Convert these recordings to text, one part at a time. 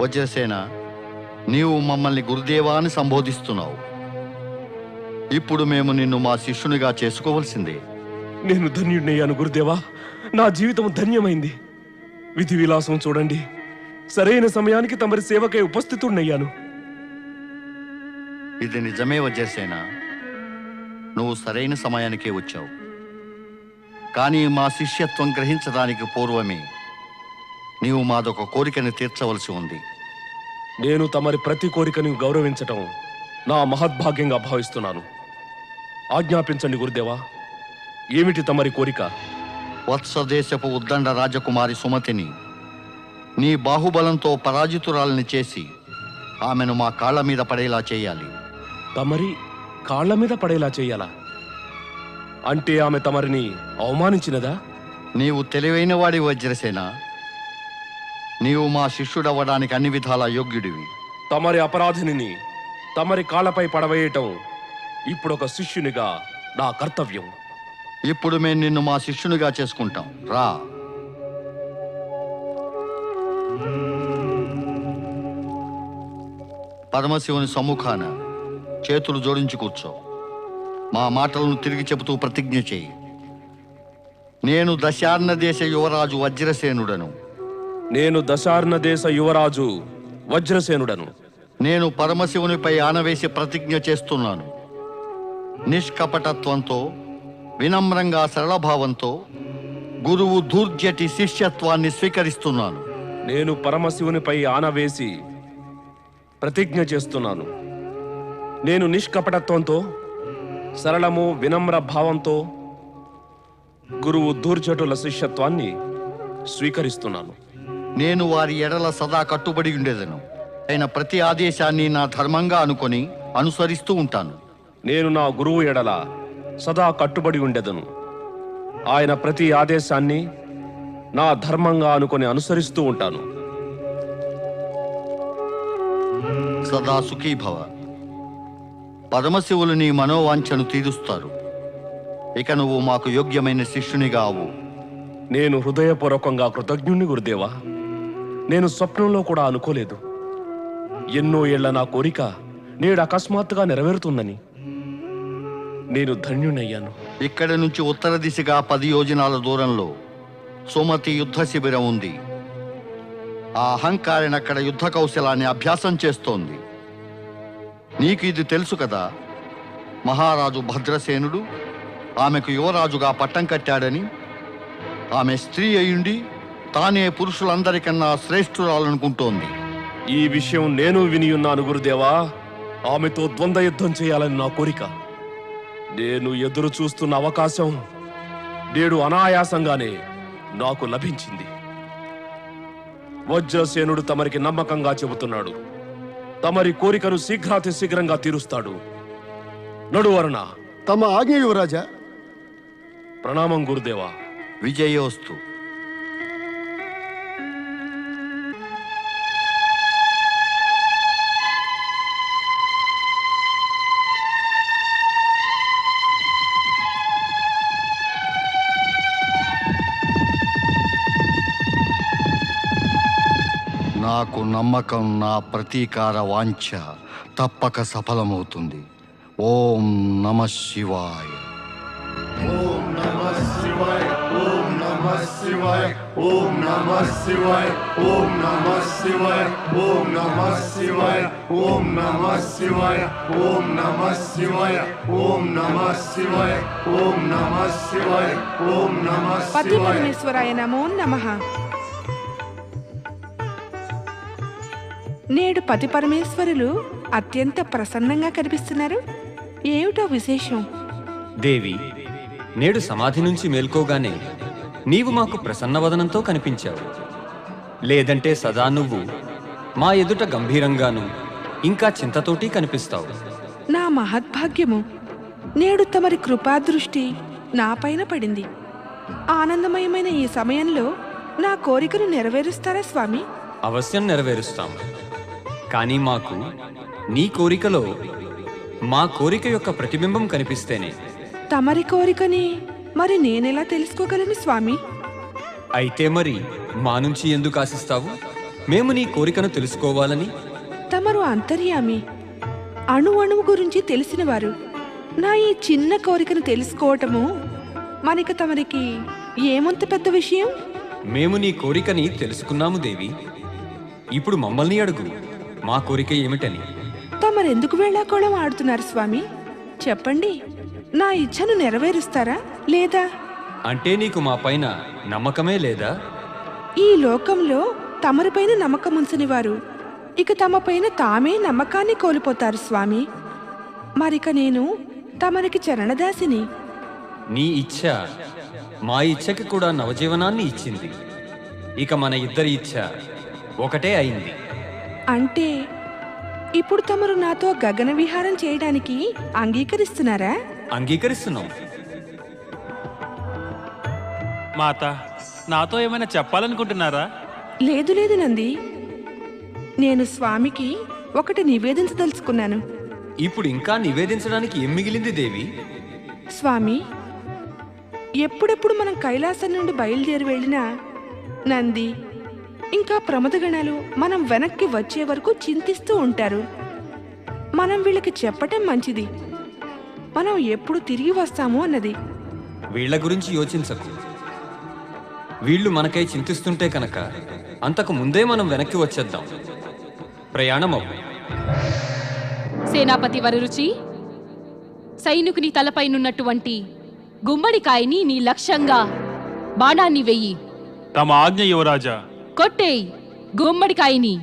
వజ్రసేన నీవు మమ్మల్ని గురుదేవా అని సంబోధిస్తున్నావు. ఇప్పుడు మేము నిన్ను మా శిష్యునిగా చేసుకోవలసిందే. నేను ధన్యుడినయ్యాను గురుదేవా. నా జీవితం ధన్యమైంది. విధి విలాసం చూడండి. సరైన సమయానికి తమరి సేవకై ఉపస్థితుడినయ్యాను ఇది నిజమే వజ్రసేన. నువ్వు సరైన సమయానికే వచ్చావు. కానీ మా శిష్యత్వం గ్రహించడానికి పూర్వమే. నీవు మాదొక కోరికను తీర్చవలసి ఉంది. నేను తమరి ప్రతి కోరికను గౌరవించటం నా మహద్భాగ్యంగా భావిస్తున్నాను. ఆజ్ఞాపించండి గురుదేవా. ఏమిటి తమరి కోరిక? వత్సదేశపు ఉద్దండ రాజకుమారి సుమతిని నీ బాహుబలంతో పరాజితురాలని చేసి ఆమెను మా కాళ్ళ మీద పడేలా చేయాలి. తమరి కాళ్ళ మీద పడేలా చెయ్యాలా అంటే ఆమె తమరిని అవమానించినదా? నీవు తెలివైన వాడి వజ్రసేన నీవు మా శిష్యుడవ్వడానికి అన్ని విధాల యోగ్యుడివి. తమరి అపరాధిని తమరి కాళ్ళపై పడవేయటం ఇప్పుడొక శిష్యునిగా నా కర్తవ్యం. ఇప్పుడు మేము నిన్ను మా శిష్యునిగా చేసుకుంటాం. రా. పరమశివుని సమ్ముఖాన చేతులు జోడించి కూర్చో. మా మాటలను తిరిగి చెబుతూ ప్రతిజ్ఞ చేయి. నేను దశార్ణ దేశ యువరాజు వజ్రసేనుడను. నేను దశార్ణ దేశ యువరాజు వజ్రసేనుడను. నేను పరమశివునిపై ఆనవేసి ప్రతిజ్ఞ చేస్తున్నాను. నిష్కపటత్వంతో వినమ్రంగా సరళభావంతో గురువు దూర్జటి శిష్యత్వాన్ని స్వీకరిస్తున్నాను. నేను పరమశివునిపై ఆనవేసి ప్రతిజ్ఞ చేస్తున్నాను. నేను నిష్కపటత్వంతో సరళము వినమ్ర భావంతో గురువు దూర్జటుల శిష్యత్వాన్ని స్వీకరిస్తున్నాను. నేను వారి ఎడల సదా కట్టుబడి ఉండేదను. అయిన ప్రతి ఆదేశాన్ని నా ధర్మంగా అనుకొని అనుసరిస్తూ ఉంటాను. నేను నా గురువు ఎడల సదా కట్టుబడి ఉండెదను. ఆయన ప్రతి ఆదేశాన్ని నా ధర్మంగా అనుకొని అనుసరిస్తూ ఉంటాను. సదా సుఖీభవ పరమశివులు నీ మనోవాంఛను తీరుస్తారు. ఇక నువ్వు మాకు యోగ్యమైన శిష్యునిగా అవు నేను హృదయపూర్వకంగా కృతజ్ఞుణ్ణి గురుదేవా. నేను స్వప్నంలో కూడా అనుకోలేదు. ఎన్నో ఏళ్ళ నా కోరిక నేడు అకస్మాత్తుగా నెరవేరుతుందని. నేను ధన్యునయ్యాను ఇక్కడ నుంచి ఉత్తర దిశగా పది యోజనాల దూరంలో సుమతి యుద్ధ శిబిరం ఉంది. ఆ అహంకారిని అక్కడ యుద్ధ కౌశలాన్ని అభ్యాసం చేస్తోంది. నీకు ఇది తెలుసు కదా? మహారాజు భద్రసేనుడు ఆమెకు యువరాజుగా పట్టం కట్టాడని. ఆమె స్త్రీ అయ్యుండి తానే పురుషులందరికన్నా శ్రేష్ఠురాలనుకుంటోంది. ఈ విషయం నేను వినియున్నాను గురుదేవా. ఆమెతో ద్వంద్వ యుద్ధం చేయాలని నా కోరిక. నేను ఎదురు చూస్తున్న అవకాశం నేడు అనాయాసంగానే నాకు లభించింది. వజ్రసేనుడు తమరికి నమ్మకంగా చెబుతున్నాడు. తమరి కోరికను శీఘ్రాతి శీఘ్రంగా తీరుస్తాడు. నడువరణ తమ ఆజ్ఞ యువరాజా ప్రణామం గురుదేవా. విజయోస్తు. నాకు నమ్మకం నా ప్రతీకార వాంఛ తప్పక సఫలమవుతుంది ఓం నమ శివాయ పతి పరమేశ్వరాయ నమో నమ నేడు పతి పరమేశ్వరులు అత్యంత ప్రసన్నంగా కనిపిస్తున్నారు. ఏమిటో విశేషం? దేవి నేడు సమాధి నుంచి మేల్కోగానే నీవు మాకు ప్రసన్నవదనంతో కనిపించావు. లేదంటే సదా నువ్వు మా ఎదుట గంభీరంగాను ఇంకా చింతతోటి కనిపిస్తావు. నా మహద్భాగ్యము నేడు తమరి కృపాదృష్టి నాపైన పడింది. ఆనందమయమైన ఈ సమయంలో నా కోరికను నెరవేరుస్తారా స్వామి? అవశ్యం నెరవేరుస్తాం కానీ మాకు నీ కోరికలో మా కోరిక యొక్క ప్రతిబింబం కనిపిస్తేనే. తమరి కోరికని మరి నేనెలా తెలుసుకోగలను స్వామి? అయితే మరి మా నుంచి ఎందుకు ఆశిస్తావు? మేము నీ కోరికను తెలుసుకోవాలని. తమరు అంతర్యామి అణు అణువు గురించి తెలిసినవారు నా ఈ చిన్న కోరికను తెలుసుకోవటము మనకి తమరికి ఏమంత పెద్ద విషయం? మేము నీ కోరికని తెలుసుకున్నాము దేవి. ఇప్పుడు మమ్మల్ని అడుగు. మా కోరిక ఏమిటని? తమరెందుకు వేళాకోళం ఆడుతున్నారు స్వామి? చెప్పండి. నా ఇచ్ఛను నెరవేరుస్తారా లేదా? అంటే నీకు మా పైన నమ్మకమే లేదా? ఈ లోకంలో తమరిపైన నమ్మకం ఉంచని వారు ఇక తమ పైన తామే నమ్మకాన్ని కోల్పోతారు స్వామి. మరిక నేను తమరికి చరణదాసిని. నీ ఇచ్ఛ మా ఇచ్ఛకి కూడా నవజీవనాన్ని ఇచ్చింది. ఇక మన ఇద్దరి ఇచ్ఛ ఒకటే అయింది. అంటే ఇప్పుడు తమరు నాతో గగన విహారం చేయడానికి అంగీకరిస్తున్నారా? అంగీకరిస్తున్నాం. మాత నాతో ఏమైనా చెప్పాలనుకుంటున్నారా? లేదు లేదు నంది. నేను స్వామికి ఒకటి నివేదించదలుచుకున్నాను. ఇప్పుడు ఇంకా నివేదించడానికి ఏం మిగిలింది దేవి? స్వామి ఎప్పుడెప్పుడు మనం కైలాసం నుండి బయలుదేరి వెళ్ళినా నంది ఇంకా ప్రమదగణాలు మనం వెనక్కి వచ్చే వరకు చింతిస్తూ ఉంటారు. మనం వీళ్ళకి చెప్పటం మంచిది. మనం ఎప్పుడు తిరిగి వస్తాము అన్నది. వీళ్ళ గురించి యోచించకు. వీళ్ళు మనకై చింతిస్తుంటే కనుక అంతకు ముందే మనం వెనక్కి వచ్చేద్దాం. ప్రయాణమవ్వు సేనాపతి వరరుచి సైనికుని తలపైనున్నటువంటి గుమ్మడికాయని నీ లక్ష్యంగా బాణాన్ని వెయ్యి తమ ఆజ్ఞ యువరాజా కొట్టేయ్ గుమ్మడికాయని.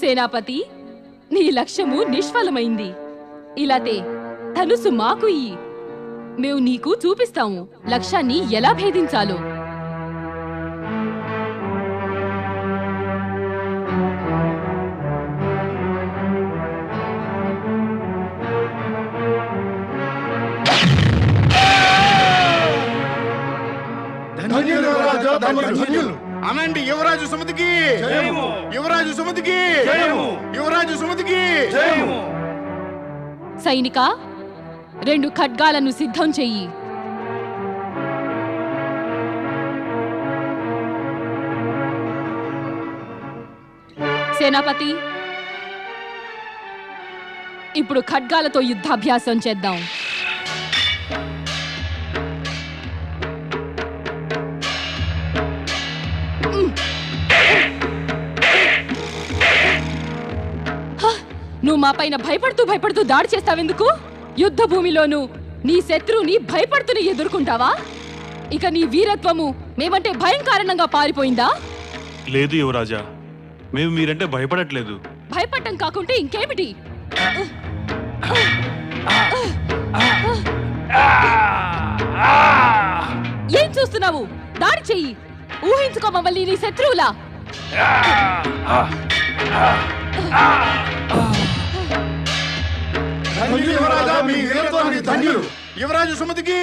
సేనాపతి నీ లక్ష్యము నిష్ఫలమైంది. ఇలాతే ధనుసు మాకు ఇయ్యి. మేము నీకు చూపిస్తాము లక్ష్యాన్ని ఎలా భేదించాలో. అనండి యువరాజు సుమతికి. యువరాజు సుమతికి. యువరాజు సుమతికి. సైనిక రెండు ఖడ్గాలను సిద్ధం చెయ్యి. సేనాపతి ఇప్పుడు ఖడ్గాలతో యుద్ధాభ్యాసం చేద్దాం. నువ్వు మా పైన భయపడుతూ భయపడుతూ దాడి చేస్తావెందుకు? యుద్ధ భూమిలోను నీ శత్రువుని భయపడుతూనే ఎదుర్కొంటావా? ఇక నీ వీరత్వము మేమంటే భయం కారణంగా పారిపోయిందా? లేదు యువరాజా మేము మీరంటే భయపడట్లేదు. భయపడటం కాకుంటే ఇంకేమిటి? ఏం చూస్తున్నావు? దాడి చెయ్యి. ఊహించుకో మమ్మల్ని నీ శత్రువులా. యువరాజా మీ వీరత్వానికి ధన్యులు. యువరాజు సుమతికి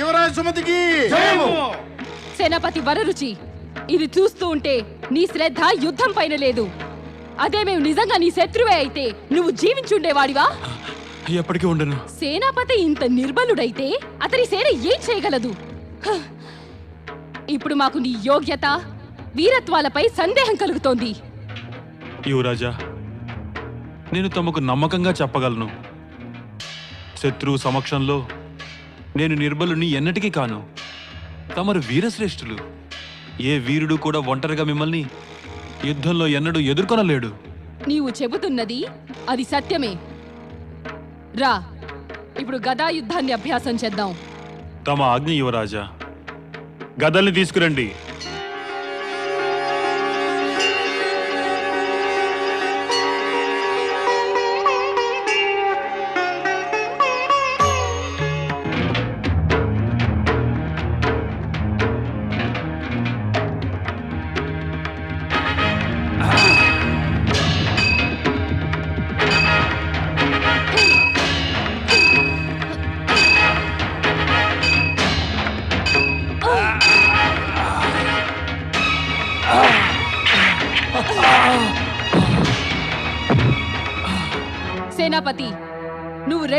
యువరాజు సుమతికి సేనాపతి వరరుచి ఇది చూస్తూ ఉంటే నీ శ్రద్ధ యుద్ధం పైన లేదు. అదే మేము నిజంగా నీ శత్రువే అయితే నువ్వు జీవించుండేవాడివా ఎప్పటికీ ఉండను. సేనాపతి ఇంత నిర్బలుడైతే అతని సేన ఏం చేయగలదు! ఇప్పుడు మాకు నీ యోగ్యత వీరత్వాలపై సందేహం కలుగుతోంది. యువరాజా నేను తమకు నమ్మకంగా చెప్పగలను. శత్రువు సమక్షంలో నేను నిర్బలుని ఎన్నటికీ కాను. తమరు వీరశ్రేష్ఠులు. ఏ వీరుడు కూడా ఒంటరిగా మిమ్మల్ని యుద్ధంలో ఎన్నడూ ఎదుర్కొనలేడు. నీవు చెబుతున్నది అది సత్యమే. రా ఇప్పుడు గదా యుద్ధాన్ని అభ్యాసం చేద్దాం. తమ ఆజ్ఞ యువరాజా. గదల్ని తీసుకురండి.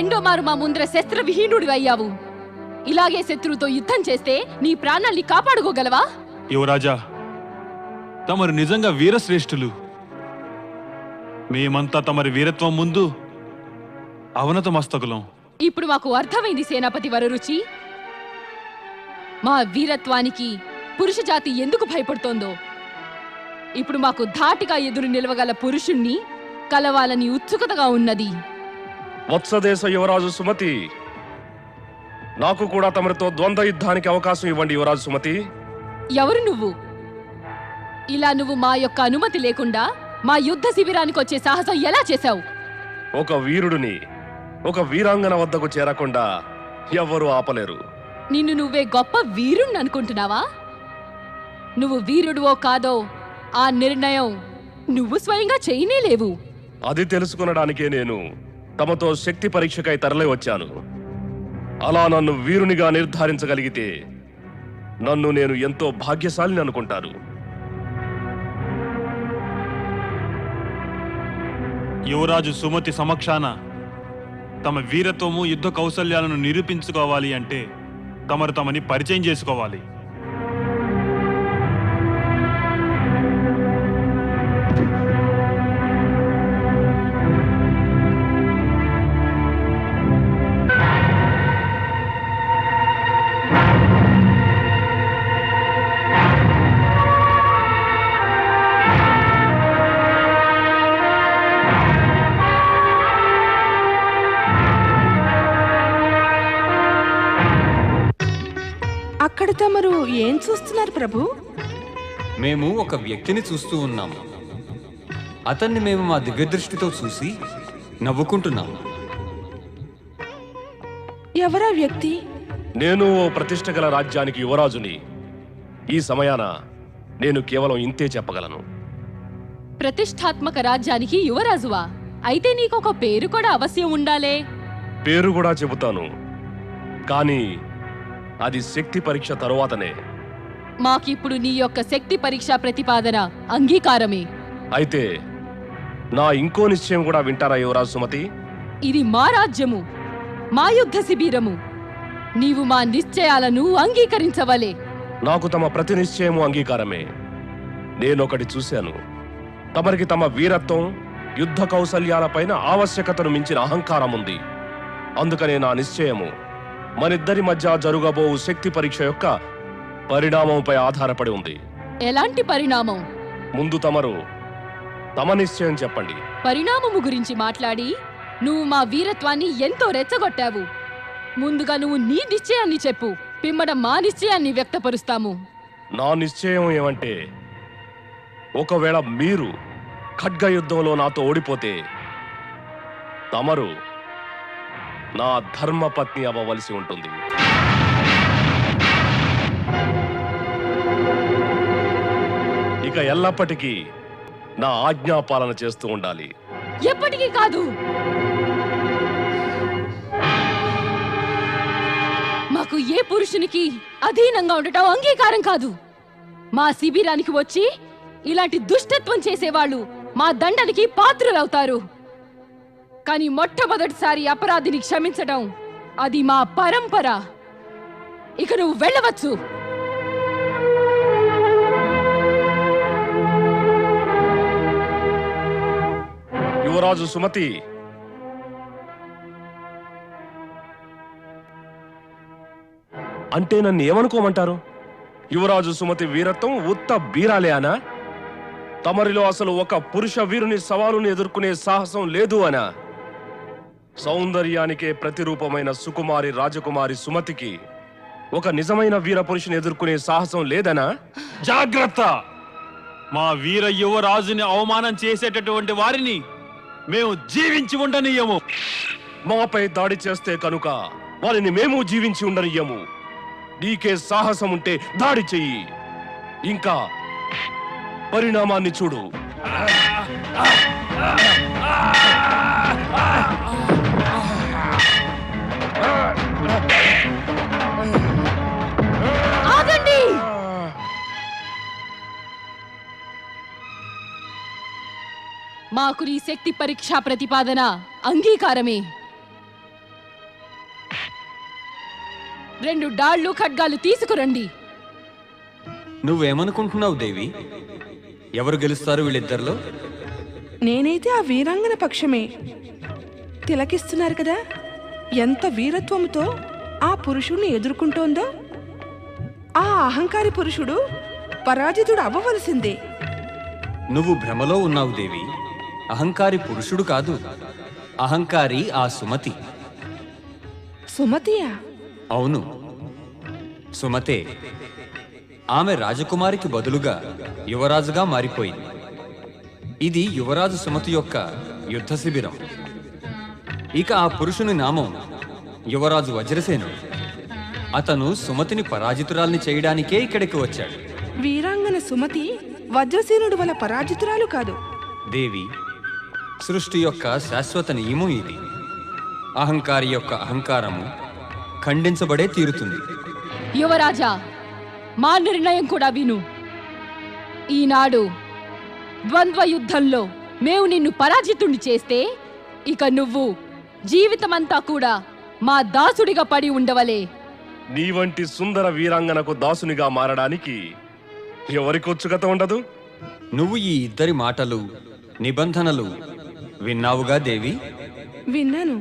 రెండో మారు మా ముందర శస్త్రవిహీనుడు అయ్యావు. ఇలాగే శత్రువుతో యుద్ధం చేస్తే నీ ప్రాణాల్ని కాపాడుకోగలవా? యువరాజా తమరు నిజంగా వీరశ్రేష్ఠులు. మేమంతా తమరి వీరత్వం ముందు అవనత మస్తకులం. ఇప్పుడు మాకు అర్థమైంది సేనాపతి వరరుచి మా వీరత్వానికి పురుష జాతి ఎందుకు భయపడుతోందో. ఇప్పుడు మాకు ధాటిగా ఎదురు నిలవగల పురుషుణ్ణి కలవాలని ఉత్సుకతగా ఉన్నది. వత్సదేశ యువరాజు సుమతి. నాకు కూడా తమరితో ద్వంద్వ యుద్ధానికి అవకాశం ఇవ్వండి యువరాజు సుమతి. ఎవరు నువ్వు? ఇలా నువ్వు మా యొక్క అనుమతి లేకుండా మా యుద్ధ శిబిరానికి వచ్చే సాహసం ఎలా చేశావు? ఒక వీరుడిని ఒక వీరాంగన వద్దకు చేరకుండా ఎవ్వరూ ఆపలేరు. నిన్ను నువ్వే గొప్ప వీరుణ్ణి అనుకుంటున్నావా? నువ్వు వీరుడువో కాదో ఆ నిర్ణయం నువ్వు స్వయంగా చేయనే లేవు. అది తెలుసుకునడానికే నేను తమతో శక్తి పరీక్షకై తరలి వచ్చాను. అలా నన్ను వీరునిగా నిర్ధారించగలిగితే నన్ను నేను ఎంతో భాగ్యశాలిని అనుకుంటారు యువరాజు సుమతి సమక్షాన తమ వీరత్వము యుద్ధ కౌశల్యాలను నిరూపించుకోవాలి అంటే తమరు తమని పరిచయం చేసుకోవాలి. అక్కడ తమరు ఏం చూస్తున్నారు ప్రభు? మేము ఒక వ్యక్తిని చూస్తూ ఉన్నాము అతన్ని మేము మా దివ్యదృష్టితో చూసి నవ్వుకుంటున్నాము ఎవరా వ్యక్తి? నేను ఓ ప్రతిష్ట గల రాజ్యానికి యువరాజుని. ఈ సమయాన నేను కేవలం ఇంతే చెప్పగలను. ప్రతిష్టాత్మక రాజ్యానికి యువరాజువా? అయితే నీకొక పేరు కూడా అవశ్యం ఉండాలే. పేరు కూడా చెబుతాను. కానీ అది శక్తి పరీక్ష తరువాతనే. మాకిప్పుడు నీ యొక్క శక్తి పరీక్ష ప్రతిపాదన అంగీకారమే. అయితే నా ఇంకో నిశ్చయం కూడా వింటారా యువరాజు సుమతి? ఇది మా రాజ్యము మా యుద్ధ శిబిరము. నీవు మా నిశ్చయాలను అంగీకరించవలే. నాకు తమ ప్రతి నిశ్చయము అంగీకారమే. నేనొకటి చూశాను. తమరికి తమ వీరత్వం యుద్ధ కౌశల్యాలపైన ఆవశ్యకతను మించిన అహంకారం ఉంది అందుకనే నా నిశ్చయము మనిద్దరి మధ్య జరుగబోవు శక్తి పరీక్ష యొక్క పరిణామంపై ఆధారపడి ఉంది. ఎలాంటి పరిణామం? ముందు తమరు తమ నిశ్చయం చెప్పండి. పరిణామము గురించి మాట్లాడి నువ్వు మా వీరత్వాన్ని ఎంతో రెచ్చగొట్టావు. ముందుగా నువ్వు నీ నిశ్చయాన్ని చెప్పు. పిమ్మట మా నిశ్చయాన్ని వ్యక్తపరుస్తాము. నా నిశ్చయం ఏమంటే ఒకవేళ మీరు ఖడ్గ యుద్ధంలో నాతో ఓడిపోతే తమరు నా ధర్మపత్ని అవ్వవలసి ఉంటుంది. ఇక ఎల్లప్పటికీ నా ఆజ్ఞాపాలన చేస్తూ ఉండాలి. ఎప్పటికీ కాదు! మాకు ఏ పురుషునికి అధీనంగా ఉండటం అంగీకారం కాదు. మా శిబిరానికి వచ్చి ఇలాంటి దుష్టత్వం చేసేవాళ్ళు మా దండనికి పాత్రులవుతారు. కానీ మొట్టమొదటిసారి అపరాధిని క్షమించడం అది మా పరంపర. ఇక నువ్వు వెళ్ళవచ్చు. యువరాజు సుమతి. అంటే నన్ను ఏమనుకోమంటారు? యువరాజు సుమతి వీరత్వం ఉత్త బీరాలే అనా తమరిలో అసలు ఒక పురుష వీరుని సవాలుని ఎదుర్కొనే సాహసం లేదు అనా? సౌందర్యానికే ప్రతిరూపమైన సుకుమారి రాజకుమారి సుమతికి ఒక నిజమైన వీర పురుషుని ఎదుర్కొనే సాహసం లేదనా జాగ్రత్త మా వీర యువరాజుని అవమానం చేసేటటువంటి వారిని మేము జీవించి ఉండనీయము మాపై దాడి చేస్తే కనుక వారిని మేము జీవించి ఉండనియ్యము నీకే సాహసం ఉంటే దాడి చెయ్యి ఇంకా పరిణామాన్ని చూడు మాకు నీ శక్తి పరీక్షా ప్రతిపాదన అంగీకారమే. రెండు డాళ్ళు ఖడ్గాలు తీసుకురండి. నువ్వేమనుకుంటున్నావు దేవి? ఎవరు గెలుస్తారు వీళ్ళిద్దరిలో? నేనైతే ఆ వీరాంగన పక్షమే. తిలకిస్తున్నారు కదా ఎంత వీరత్వంతో ఆ పురుషుణ్ణి ఎదుర్కొంటోందో. ఆ అహంకారి పురుషుడు పరాజితుడు అవ్వవలసిందే. నువ్వు భ్రమలో ఉన్నావు దేవి. అహంకారి పురుషుడు కాదు. అహంకారి ఆ సుమతి. సుమతియా? అవును. సుమతే. ఆమె రాజకుమారికి బదులుగా యువరాజుగా మారిపోయింది. ఇది యువరాజు సుమతి యొక్క యుద్ధ శిబిరం. ఇక ఆ పురుషుని నామం యువరాజు వజ్రసేనుడు అతను సుమతిని పరాజితురాల్ని చేయడానికే ఇక్కడికి వచ్చాడు. వీరాంగన సుమతి వజ్రసేనుడు వల్ల పరాజితురాలు కాదు. దేవి సృష్టి యొక్క శాశ్వత నియమం ఇది. అహంకారి యొక్క అహంకారము ఖండించబడే తీరుతుంది. యువరాజా మా నిర్ణయం కూడా విను. ఈనాడు ద్వంద్వ యుద్ధంలో మేము నిన్ను పరాజితుణ్ణి చేస్తే ఇక నువ్వు జీవితమంతా కూడా మా దాసుడిగా పడి ఉండవలే. నీ వంటి సుందర వీరాంగనకు దాసునిగా మారడానికి ఎవరికొచ్చుగత ఉండదు? నువ్వు ఈ ఇద్దరి మాటలు నిబంధనలు విన్నావుగా దేవి? విన్నాను.